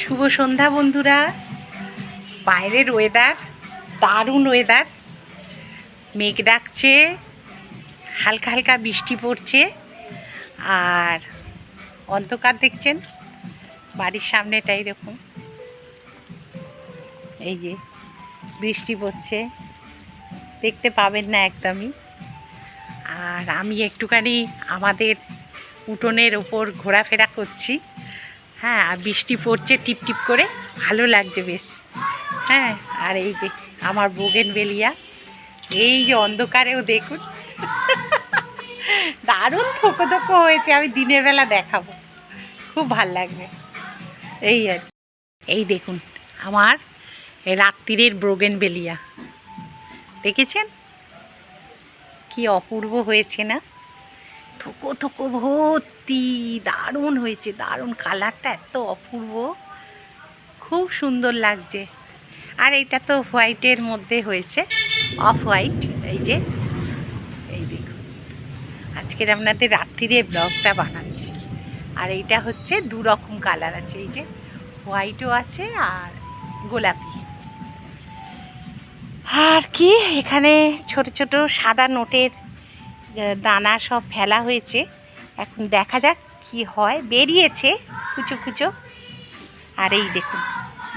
শুভ সন্ধ্যা, বন্ধুরা। বাইরের ওয়েদার দারুণ ওয়েদার মেঘ ডাকছে, হালকা হালকা বৃষ্টি পড়ছে। আর অন্ধকার দেখছেন, বাড়ির সামনেটা এরকম এই যে বৃষ্টি পড়ছে, দেখতে পাবেন না একদমই। আর আমি একটুখানি আমাদের উঠোনের ওপর ঘোরাফেরা করছি। হ্যাঁ আর বৃষ্টি পড়ছে টিপ টিপ করে, ভালো লাগছে বেশ। হ্যাঁ আর এই যে আমার বোগেন বেলিয়া, এই যে অন্ধকারেও দেখুন। দারুণ থোকো থোকো হয়েছে, আমি দিনের বেলা দেখাবো। খুব ভালো লাগবে। এই আর। এই দেখুন, আমার রাত্রিরের ব্রোগেন বেলিয়া। দেখেছেন? কি অপূর্ব হয়েছে না? থোকো থোকো ভর্তি দারুণ হয়েছে, দারুণ কালারটা এত অপূর্ব। খুব সুন্দর লাগছে। আর এটা তো হোয়াইটের মধ্যে হয়েছে অফ হোয়াইট এই যে, এই দেখুন। আজকের আপনাদের রাত্রিরে ব্লগটা বানাচ্ছি। আর এইটা হচ্ছে দু রকম কালার আছে, এই যে হোয়াইটও আছে আর গোলাপি। আর কি, এখানে ছোট ছোট সাদা নোটের দানা সব ফেলা হয়েছে। এখন দেখা যাক কি হয়। বেরিয়েছে কুচো কুচো। আর এই দেখুন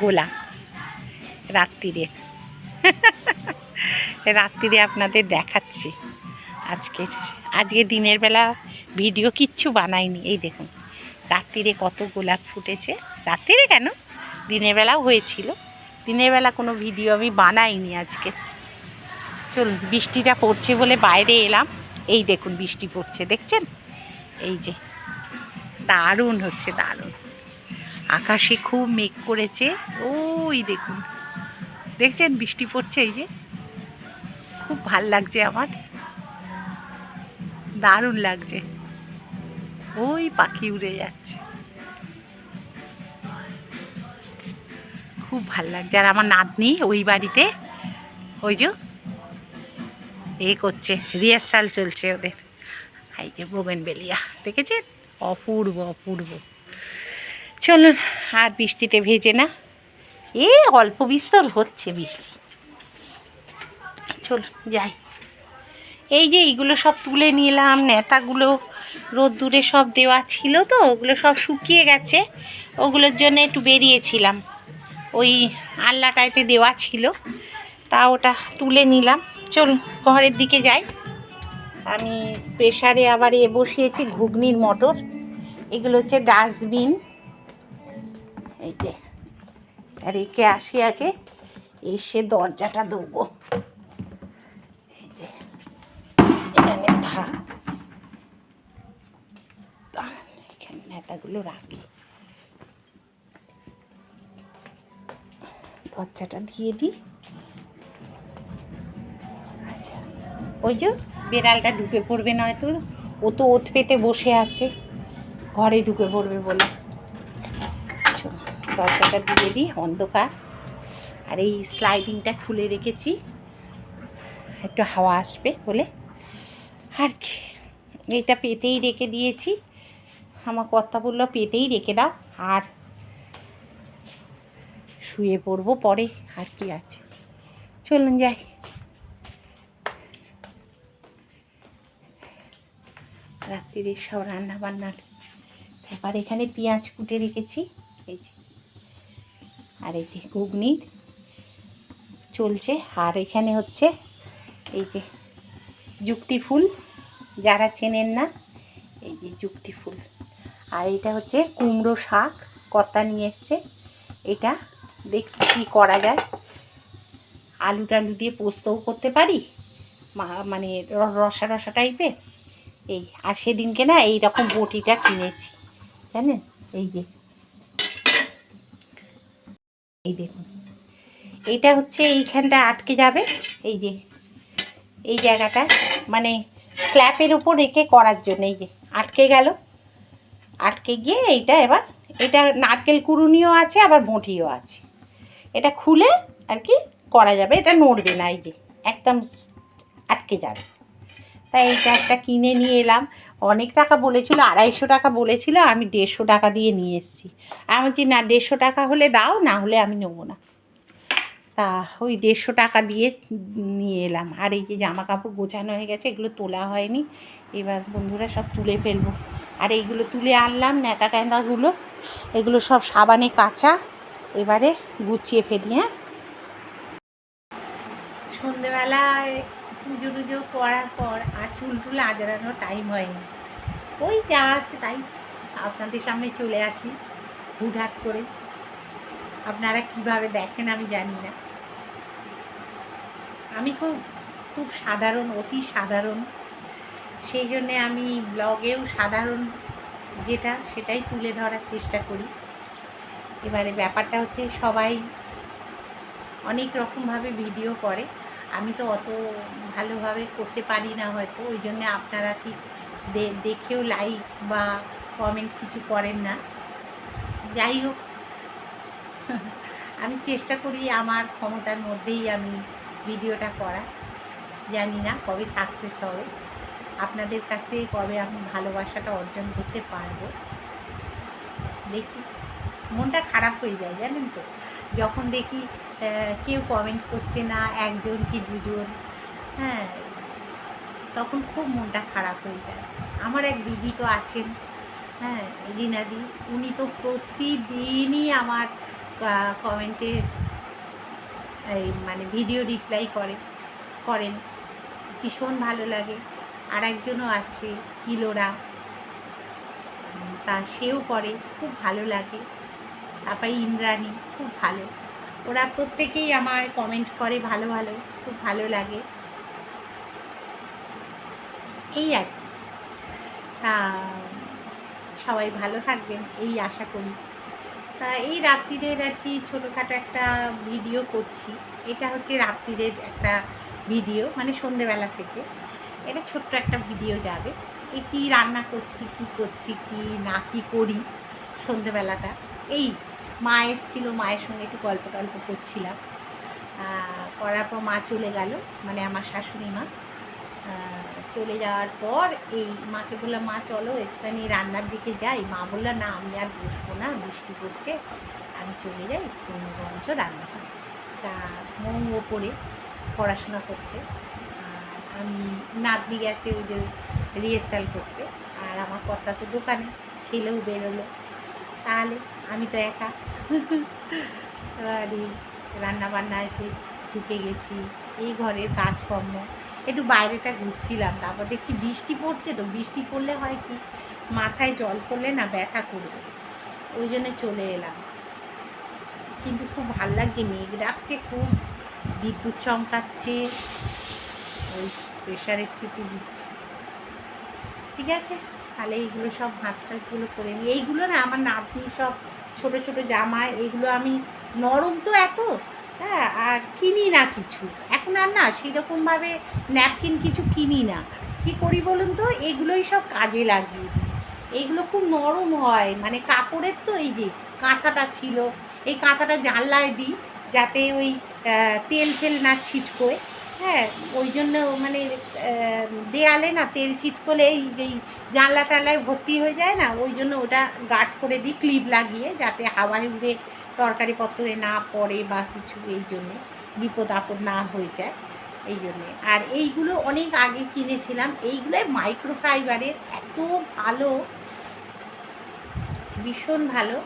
গোলাপ রাত্রিরে। রাত্রিরে আপনাদের দেখাচ্ছি। আজকে আজকে দিনের বেলা ভিডিও কিচ্ছু বানাইনি। এই দেখুন, রাত্রিরে কত গোলাপ ফুটেছে। রাত্রিরে কেন? দিনের বেলাও হয়েছিল। দিনের বেলা কোনো ভিডিও আমি বানাইনি আজকে। চলুন, বৃষ্টিটা পড়ছে বলে বাইরে এলাম। এই দেখুন, বৃষ্টি পড়ছে, দেখছেন? এই যে, দারুণ হচ্ছে, দারুণ। আকাশে খুব মেঘ করেছে, ওই দেখুন। দেখছেন, বৃষ্টি পড়ছে এই যে? খুব ভালো লাগছে আমার। দারুণ লাগছে। ওই পাখি উড়ে যাচ্ছে। খুব ভালো লাগছে। আর আমার নাতনি ওই বাড়িতে, ওই যে, এ করছে রিহার্সাল চলছে ওদের। এই যে বোগেন বেলিয়া, দেখেছেন? অপূর্ব অপূর্ব। চলুন, আর বৃষ্টিতে ভেজে না। এ, অল্প বিস্তর হচ্ছে বৃষ্টি। চলুন, যাই। এই যে এইগুলো সব তুলে নিলাম, নেতাগুলো রোদ্দুরে সব দেওয়া ছিল তো, ওগুলো সব শুকিয়ে গেছে। ওগুলোর জন্য একটু বেরিয়েছিলাম। ওই আল্লাটাইতে দেওয়া ছিল, তা ওটা তুলে নিলাম। চলুন, ঘরের দিকে যাই। আমি প্রেশারে আবার এ বসিয়েছি ঘুগনির মটর। এগুলো হচ্ছে ডাস্টবিন। এই যে, আর একে আসি আগে, এসে দরজাটা দেবো এই যে, এখানে থাক। এখানে নেতাগুলো রাখি। দরজাটা দিয়ে দিই। ওই যে বেড়ালটা ঢুকে পড়বে নয়তো, ও তো ওত পেতে বসে আছে, ঘরে ঢুকে পড়বে বলে। দরজাটা দিয়ে দিই, অন্ধকার। আর এই স্লাইডিংটা খুলে রেখেছি, একটু হাওয়া আসবে বলে। আর কি, এইটা পেতেই রেখে দিয়েছি। আমার কর্তা বলল, পেতেই রেখে দাও, আর শুয়ে পড়ব পরে, আর কি আছে। চলুন যাই। রাত্রিরে সব রান্না বান্নার এখানে পেঁয়াজ কুটে রেখেছি, এই যে। আর এই যে ঘুগনির চলছে। আর এখানে হচ্ছে এই যে যুক্তি ফুল, যারা চেনেন না, এই যে যুক্তি ফুল। আর এটা হচ্ছে কুমড়ো শাক, কর্তা নিয়ে এসছে। এটা দেখছি কী করা যায়। আলু টালু দিয়ে পোস্তও করতে পারি মানে রসা রসা টাইপের। এই, আর সেদিনকে না এই রকম বটিটা কিনেছি, জানেন? এই যে। এই দেখুন। এইটা হচ্ছে এইখানটা আটকে যাবে, এই যে। এই জায়গাটা মানে স্ল্যাপের উপর রেখে করার জন্য, এই যে। আটকে গেল। আটকে গিয়ে এইটা এবার, এটা নারকেল কুরুনিও আছে, আবার বঁটিও আছে। এটা খুলে আর কি করা যাবে, এটা নড়বে না, এই যে। একদম আটকে যাবে। তাই এই একটা কিনে নিয়ে এলাম। অনেক টাকা বলেছিল, আড়াইশো টাকা বলেছিল, আমি দেড়শো টাকা দিয়ে নিয়ে এসেছি। আমি বলছি, না, দেড়শো টাকা হলে দাও, না হলে আমি নেব না। তা ওই দেড়শো টাকা দিয়ে নিয়ে এলাম। আর এই যে জামা কাপড় গোছানো হয়ে গেছে, এগুলো তোলা হয়নি। এবার বন্ধুরা সব তুলে ফেলব। আর এইগুলো তুলে আনলাম নেতা ক্যান্দাগুলো এগুলো সব সাবানে কাঁচা। এবারে গুছিয়ে ফেলি হ্যাঁ? সন্ধেবেলায় পুজো টুজো করার পর আর চুল টুল আজরানোর টাইম হয়নি। ওই যা আছে তাই আপনাদের সামনে চলে আসি হুটহাট করে। আপনারা কীভাবে দেখেন আমি জানি না। আমি খুব খুব সাধারণ, অতি সাধারণ। সেই জন্যে আমি ব্লগেও সাধারণ যেটা সেটাই তুলে ধরার চেষ্টা করি। এবারে ব্যাপারটা হচ্ছে সবাই অনেক রকমভাবে ভিডিও করে। আমি তো অত ভালোভাবে করতে পারি না হয়তো, ওই জন্যে আপনারা ঠিক দেখেও লাইক বা কমেন্ট কিছু করেন না। যাই হোক, আমি চেষ্টা করি আমার ক্ষমতার মধ্যেই আমি ভিডিওটা করা। জানি না কবে সাকসেস হবে। আপনাদের কাছ থেকে কবে আমি ভালোবাসাটা অর্জন করতে পারব। দেখি, মনটা খারাপ হয়ে যায়, জানেন তো। যখন দেখি কেউ কমেন্ট করছে না, একজন কি দুজন হ্যাঁ তখন খুব মনটা খারাপ হয়ে যায়। আমার এক দিদি তো আছেন হ্যাঁ রিনাদি উনি তো প্রতিদিনই আমার কমেন্টে এই মানে ভিডিও রিপ্লাই করে, করেন। ভীষণ ভালো লাগে। আর একজনও আছে, ইলোরা তা সেও করে, খুব ভালো লাগে। তারপরে ইন্দ্রাণী, খুব ভালো। ওরা প্রত্যেকেই আমার কমেন্ট করে ভালো ভালো, খুব ভালো লাগে। এই আর। তা, সবাই ভালো থাকবেন, এই আশা করি। তা, এই রাত্রিরের আর কি ছোটোখাটো একটা ভিডিও করছি। এটা হচ্ছে রাত্রিরের একটা ভিডিও মানে সন্ধেবেলা থেকে। এটা ছোট্ট একটা ভিডিও যাবে। এ কী রান্না করছি, কি করছি, কি না কি করি সন্ধেবেলাটা। এই মা এসেছিল মায়ের সঙ্গে একটু গল্প টল্প করছিলাম। করার পর মা চলে গেল মানে আমার শাশুড়ি মা। চলে যাওয়ার পর এই মাকে বললাম, মা, চলো একটুখানি রান্নার দিকে যাই। মা বলল, না, আমি আর বসবো না, বৃষ্টি পড়ছে। আমি চলে যাই, তুমি বরঞ্চ রান্না করি। তা মৌ ওপরে পড়াশোনা করছে। আমি নাতনি গেছে ওই যে রিহার্সাল করতে। আর আমার কর্তা তো দোকানে, ছেলেও বেরোলো। তাহলে আমি তো একা। রান্না বান্নাতে ঢুকে গেছি, এই ঘরের কাজকর্ম। একটু বাইরেটা ঘুরছিলাম, তারপর দেখছি বৃষ্টি পড়ছে তো, বৃষ্টি পড়লে হয় কি, মাথায় জল পড়লে না ব্যথা করবে, ওই জন্য চলে এলাম। কিন্তু খুব ভালো লাগছে, মেঘ ডাকছে খুব, বিদ্যুৎ চমকাচ্ছে, ওই প্রেশারের সিটি দিচ্ছে। ঠিক আছে, তাহলে এইগুলো সব হাঁস টাঁচগুলো করে নিই। এইগুলো না আমার নাতনি সব ছোট ছোট জামা এগুলো আমি নরম তো এত হ্যাঁ আর কিনি না কিছু। এখন আর না, সেরকমভাবে ন্যাপকিন কিছু কিনি না। কি করি বলুন তো? এগুলোই সব কাজে লাগিয়ে দিই। এইগুলো খুব নরম হয় মানে কাপড়ের তো এই যে কাঁথাটা ছিল, এই কাঁথাটা জানলায় দিই, যাতে ওই তেল ফেল না ছিটকোয়। হ্যাঁ ওই জন্য মানে দেয়ালে না তেল ছিটকলে এই এই জানলা টানলায় ভর্তি হয়ে যায় না, ওই জন্য ওটা গার্ড করে দিই, ক্লিপ লাগিয়ে, যাতে হাওয়ায় উড়ে, তরকারিপত্রে না পড়ে বা কিছু, এই জন্যে, বিপদ আপদ না হয়ে যায়, এই জন্যে। আর এইগুলো অনেক আগে কিনেছিলাম, এইগুলো মাইক্রোফাইবারের এত ভালো, ভীষণ ভালো,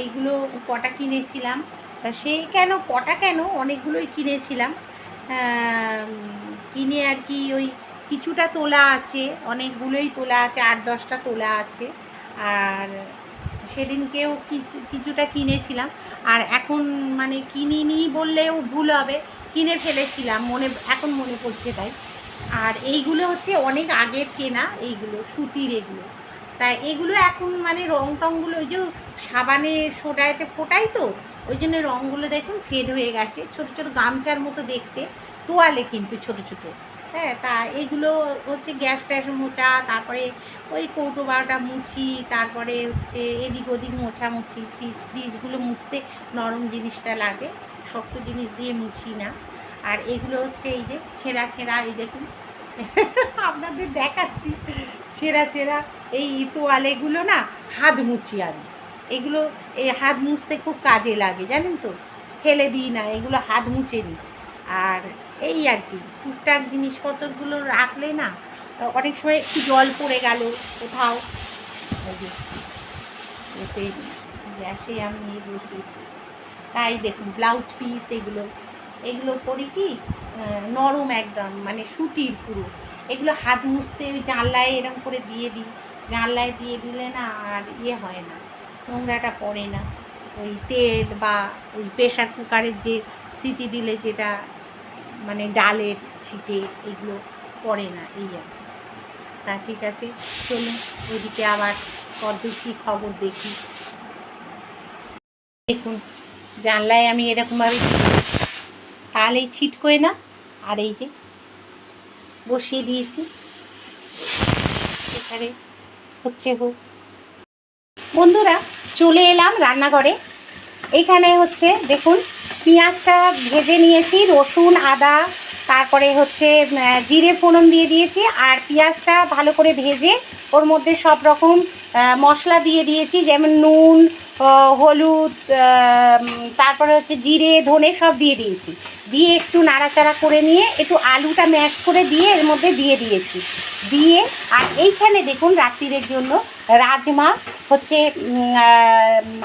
এইগুলো কটা কিনেছিলাম, তা সেই কেন, কটা কেন, অনেকগুলোই কিনেছিলাম। কিনে আর কি ওই কিছুটা তোলা আছে, অনেকগুলোই তোলা আছে, আট দশটা তোলা আছে। আর সেদিনকেও কিছু- কিছুটা কিনেছিলাম। আর এখন মানে কিনিনি বললেও ভুল হবে, কিনে ফেলেছিলাম, মনে, এখন মনে পড়ছে তাই। আর এইগুলো হচ্ছে অনেক আগের কেনা, এইগুলো সুতির এগুলো। তাই এগুলো এখন মানে রং টংগুলো ওই যে সাবানে সোডাতে ফোটাই তো ওই জন্য রঙগুলো দেখুন ফেড হয়ে গেছে। ছোট ছোট গামছার মতো দেখতে, তোয়ালে কিন্তু ছোট ছোট। হ্যাঁ তা এগুলো হচ্ছে গ্যাস ট্যাস মোছা, তারপরে ওই কৌটো বারোটা মুছি, তারপরে হচ্ছে এদিক ওদিক মোছামুছি ফ্রিজ ফ্রিজগুলো মুছতে নরম জিনিসটা লাগে, শক্ত জিনিস দিয়ে মুছি না। আর এগুলো হচ্ছে এই যে ছেঁড়া ছেঁড়া, এই দেখুন। আপনাদের দেখাচ্ছি। ছেঁড়া ছেঁড়া এই তোয়ালেগুলো না, হাত মুছি আমি। এগুলো এই হাত মুছতে খুব কাজে লাগে, জানেন তো? ফেলে দিই না, এগুলো হাত মুছে নিই আর এই আর কি, টুকটাক জিনিসপত্রগুলো রাখলে না অনেক সময় একটু জল পড়ে গেল কোথাও। এতে গ্যাসে আমি ইয়ে বসিয়েছি। তাই দেখুন, ব্লাউজ পিস এগুলো এগুলো করি কি নরম একদম মানে সুতির পুরো। এগুলো হাত মুছতে ওই জানলায় এরকম করে দিয়ে দিই, জানলায় দিয়ে দিলে না আর ইয়ে হয় না। নোংরাটা পড়ে না। ওই তেল বা ওই প্রেশার কুকারের যে সিটি দিলে যেটা মানে ডালের ছিটে, এগুলো পড়ে না, এই আর তা ঠিক আছে, চলুন ওইদিকে আবার কী খবর দেখি। দেখুন, জানলায় আমি এরকমভাবে তাহলেই ছিটকোয় না, আর এই যে বসিয়ে দিয়েছি। এখানে হচ্ছে হোক। বন্ধুরা চলে এলাম রান্নাঘরে। এখানে হচ্ছে দেখুন, পেঁয়াজটা ভেজে নিয়েছি, রসুন, আদা, তারপরে হচ্ছে জিরে ফোড়ন দিয়ে দিয়েছি, আর পেঁয়াজটা ভালো করে ভেজে ওর মধ্যে সব রকম মশলা দিয়ে দিয়েছি, যেমন নুন হলুদ তারপরে হচ্ছে জিরে, ধনে সব দিয়ে দিয়েছি। দিয়ে একটু নাড়াচাড়া করে নিয়ে একটু আলুটা ম্যাশ করে দিয়ে এর মধ্যে দিয়ে দিয়েছি। দিয়ে, আর এইখানে দেখুন রাত্রিরের জন্য রাজমা হচ্ছে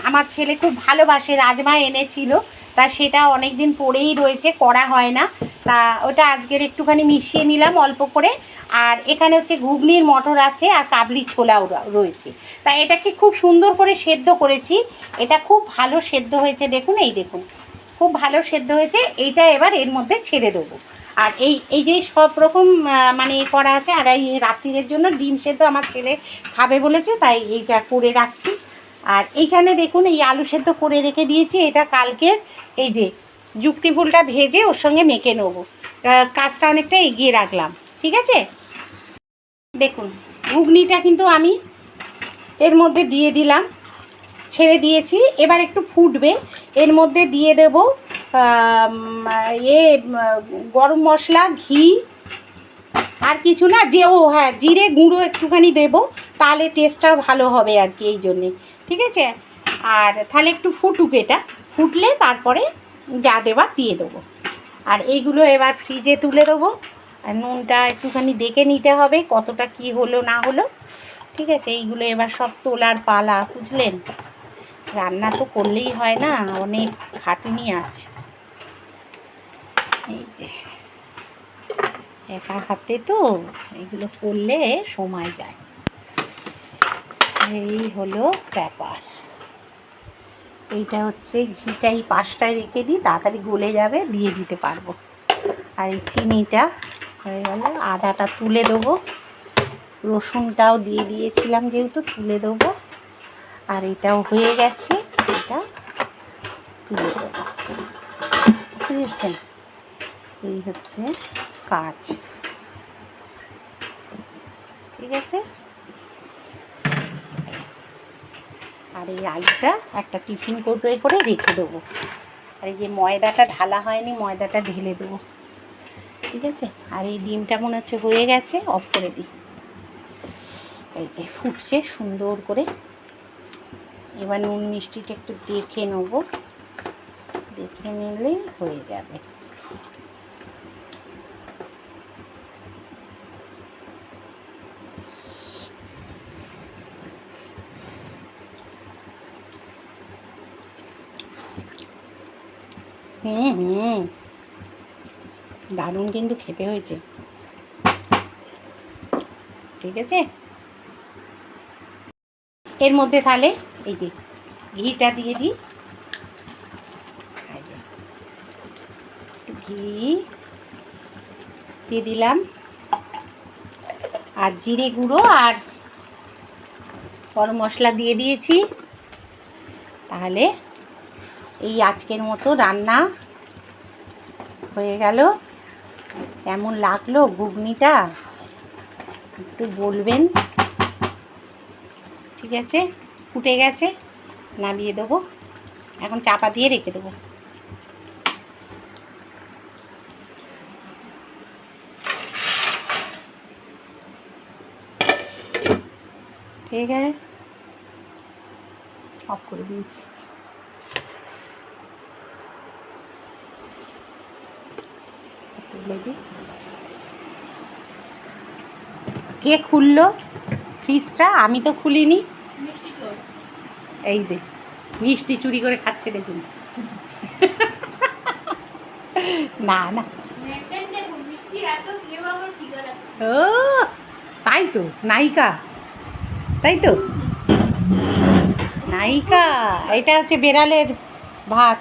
আমার ছেলে খুব ভালোবাসে, রাজমা এনেছিল। তা সেটা অনেক দিন পরেই রয়েছে, করা হয় না। তা ওটা আজকের একটুখানি মিশিয়ে নিলাম অল্প করে। আর এখানে হচ্ছে ঘুগনির মটর আছে আর কাবলি ছোলাও রয়েছে। তা এটাকে খুব সুন্দর করে সেদ্ধ করেছি। এটা খুব ভালো সেদ্ধ হয়েছে, দেখুন, এই দেখুন। খুব ভালো সেদ্ধ হয়েছে, এইটা এবার এর মধ্যে ছেড়ে দেবো। আর এই এই যে সব রকম মানে করা আছে, আর এই রাত্রিরের জন্য ডিম সেদ্ধ আমার ছেলে খাবে বলেছে, তাই এইটা করে রাখছি। আর এইখানে দেখুন, এই আলু সেদ্ধ করে রেখে দিয়েছি। এটা কালকের এই যে যুক্তি ফুলটা ভেজে ওর সঙ্গে মেখে নেব। কাজটা অনেকটা এগিয়ে রাখলাম, ঠিক আছে? দেখুন, ঘুগনিটা কিন্তু আমি এর মধ্যে দিয়ে দিলাম, ছেড়ে দিয়েছি। এবার একটু ফুটবে। এর মধ্যে দিয়ে দেব এ গরম মশলা, ঘি আর কিছু না, যে ও হ্যাঁ জিরে গুঁড়ো একটুখানি দেবো, তাহলে টেস্টটাও ভালো হবে আর কি এই জন্যে, ঠিক আছে? আর তাহলে একটু ফুটুক এটা, ফুটলে তারপরে যা দেবার দিয়ে দেবো। আর এইগুলো এবার ফ্রিজে তুলে দেবো, আর নুনটা একটুখানি দেখে নিতে হবে, কতটা কি হলো না হলো, ঠিক আছে? এইগুলো এবার সব তোলার পালা, বুঝলেন? রান্না তো করলেই হয় না, অনেক খাটুনি আছে। এই যে। একা হাতে তো এগুলো করলে সময় যায়। এই হলো ব্যাপার। এইটা হচ্ছে ঘিটা এই পাশটায় রেখে দিই, তাড়াতাড়ি গলে যাবে, দিয়ে দিতে পারব। আর এই চিনিটা হয়ে গেল, আদাটা তুলে দেবো। রসুনটাও দিয়ে দিয়েছিলাম যেহেতু, তুলে দেবো। আর এটাও হয়ে গেছে, এটা তুলে দেবো। বুঝেছেন? এই হচ্ছে কাজ। ঠিক আছে? আর এই আলুটা একটা টিফিন কৌটোয় করে রেখে দেবো। আর এই যে ময়দাটা ঢালা হয়নি, ময়দাটা ঢেলে দেবো। ঠিক আছে? আর এই ডিমটা মনে হচ্ছে হয়ে গেছে, অফ করে দিই। এই যে ফুটছে সুন্দর করে। এবার নুন মিষ্টিটা একটু দেখে নেব। দেখে নিলে হয়ে যাবে। হুম হুম। দারুণ কিন্তু খেতে হয়েছে। ঠিক আছে? এর মধ্যে তাহলে এই যে ঘিটা দিয়ে দিই। ঘি দিয়ে দিলাম। আর জিরে গুঁড়ো আর গরম মশলা দিয়ে দিয়েছি। তাহলে এই আজকের মতো রান্না হয়ে গেল। কেমন লাগল ঘুগনিটা? একটু বলবেন। ঠিক আছে? ফুটে গেছে? নামিয়ে দেবো। এখন চাপা দিয়ে রেখে দেবো। ঠিক আছে? অফ করে দিয়েছি। দিই কে খুললো? ফ্রিজটা? আমি তো খুলিনি। এই দে মিষ্টি চুরি করে খাচ্ছে দেখুন। না না। ও তাই তো নায়িকা। তাই তো? নায়িকা এটা হচ্ছে বেড়ালের ভাত।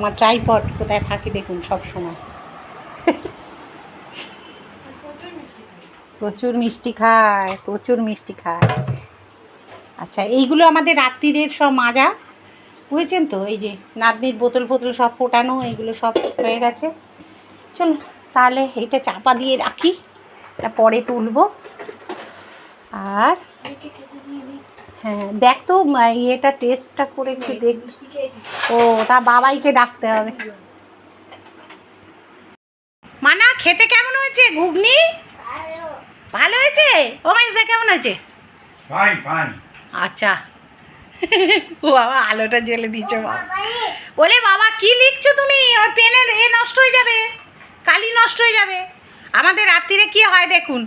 আমার ট্রাইপড কোথায় থাকে দেখুন সব সময়। প্রচুর মিষ্টি খায়, প্রচুর মিষ্টি খায়। আচ্ছা এইগুলো আমাদের রাত্রিরের সব মাজা। বুঝেছেন তো? এই যে নাতনির বোতল ফোতল সব ফোটানো এগুলো সব হয়ে গেছে। চলুন, তাহলে এইটা চাপা দিয়ে রাখি পরে তুলবো। আর হ্যাঁ দেখ তো ইয়েটা টেস্টটা করে একটু দেখ। ও তা বাবাইকে ডাকতে হবে। মানা খেতে কেমন হয়েছে ঘুগনি? ভালো হয়েছে? ও মাইজদা কেমন হয়েছে। ফাইন আচ্ছা। ও বাবা আলোটা জ্বেলে দিচ্ছে বাবা। ওলে বাবা কি লিখছো তুমি? ওর পেনের এ নষ্ট হয়ে যাবে। কালি নষ্ট হয়ে যাবে। আমাদের রাত্রিরে কি হয় দেখুন।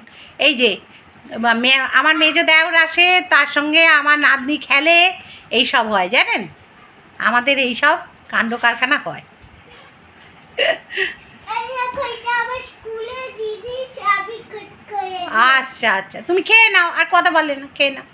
এই যে আমার মেজ দেওর আসে, তার সঙ্গে আমার নাতনি খেলে এই সব হয়, জানেন? আমাদের এই সব কাণ্ড কারখানা হয়। আচ্ছা আচ্ছা। তুমি খেয়ে নাও, আর কথা বললে না, খেয়ে নাও।